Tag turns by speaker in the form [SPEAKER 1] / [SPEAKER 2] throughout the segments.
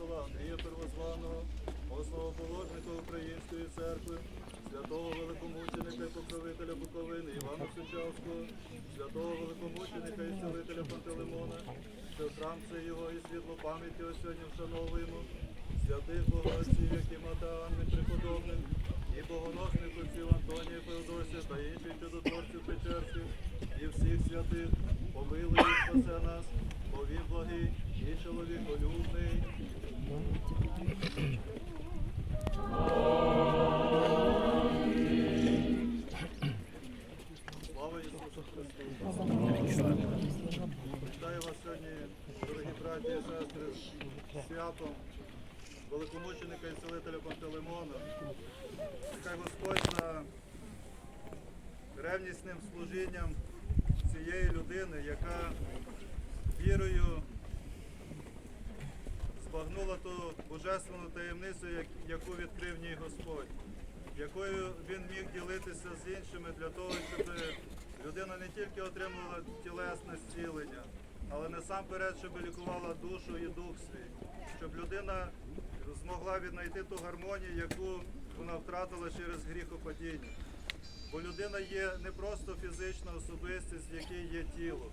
[SPEAKER 1] апостола Андрія Первозваного, основоположника Української церкви, святого великомученика і покровителя Буковини Івана Сучавського, святого великомученика і цілителя Пантелеймона, це його і світло пам'яті його сьогодні вшановуємо, святих богоотців, які мата Анни преподобних, і богоносних отців Антонія Феодосія та інших чудотворців Печерських, і всіх святих, помилуй і спасе нас, бо він благий і чоловіколюбний. Вітаю вас сьогодні, дорогі браті і сестри, з святом великомученика і цілителя Пантелеймона. Нехай Господь за ревнісним служінням цієї людини, яка вірою збагнула ту божественну таємницю, яку відкрив ній Господь, якою він міг ділитися з іншими для того, щоб людина не тільки отримала тілесне зцілення, але насамперед, щоб лікувала душу і дух свій, щоб людина змогла віднайти ту гармонію, яку вона втратила через гріхопадіння. Бо людина є не просто фізична особистість, в якій є тіло.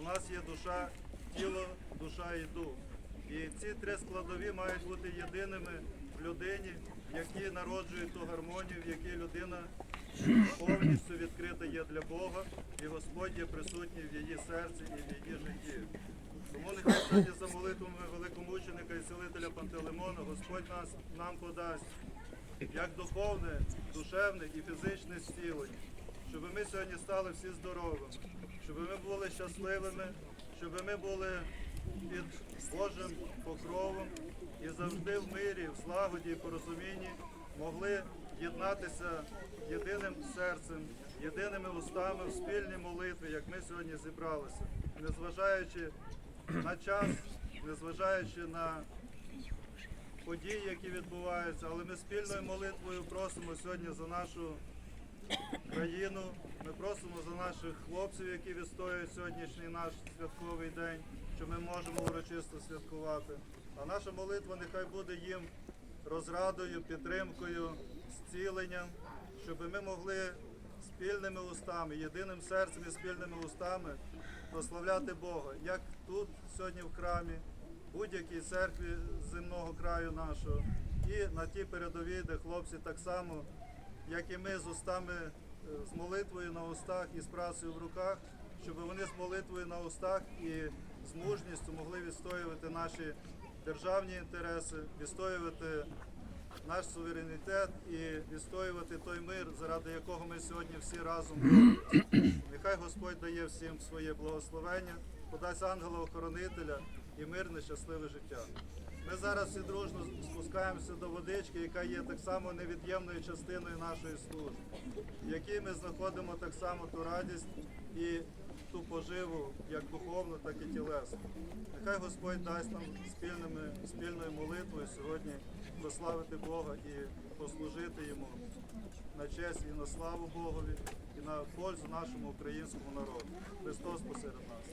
[SPEAKER 1] У нас є душа, тіло, душа і дух. І ці три складові мають бути єдиними в людині, які народжують ту гармонію, в якій людина повністю відкрита є для Бога, і Господь є присутній в її серці і в її житті. Тому нехай сьогодні за молитвами великомученика і селителя Пантелеймона Господь нас нам подасть як духовне, душевне і фізичне зцілення, щоб ми сьогодні стали всі здоровими, щоб ми були щасливими, щоб ми були під Божим покровом і завжди в мирі, в злагоді і порозумінні могли єднатися єдиним серцем, єдиними устами в спільній молитві, як ми сьогодні зібралися, незважаючи на час, незважаючи на події, які відбуваються, але ми спільною молитвою просимо сьогодні за нашу країну. Ми просимо за наших хлопців, які відстоюють сьогоднішній наш святковий день, що ми можемо урочисто святкувати. А наша молитва нехай буде їм розрадою, підтримкою, зціленням, щоб ми могли спільними устами, єдиним серцем і спільними устами прославляти Бога, як тут сьогодні в храмі, будь-якій церкві земного краю нашого, і на тій передовій, де хлопці так само, як і ми з устами, е, з молитвою на устах і з працею в руках, щоб вони з молитвою на устах і з мужністю могли відстоювати наші державні інтереси, відстоювати наш суверенітет і відстоювати той мир, заради якого ми сьогодні всі разом. Нехай Господь дає всім своє благословення, подасть ангела-охоронителя і мирне, щасливе життя. Ми зараз всі дружно спускаємося до водички, яка є так само невід'ємною частиною нашої служби, в якій ми знаходимо так само ту радість і поживу як духовну, так і тілесну. Нехай Господь дасть нам спільними, спільною молитвою сьогодні прославити Бога і послужити Йому на честь і на славу Богові, і на пользу нашому українському народу. Христос посеред нас.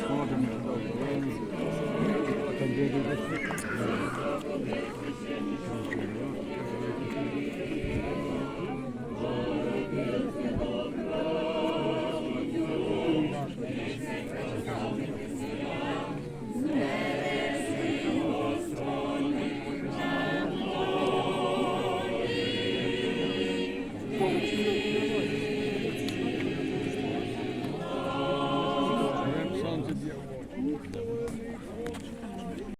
[SPEAKER 1] Сходимо до すいません。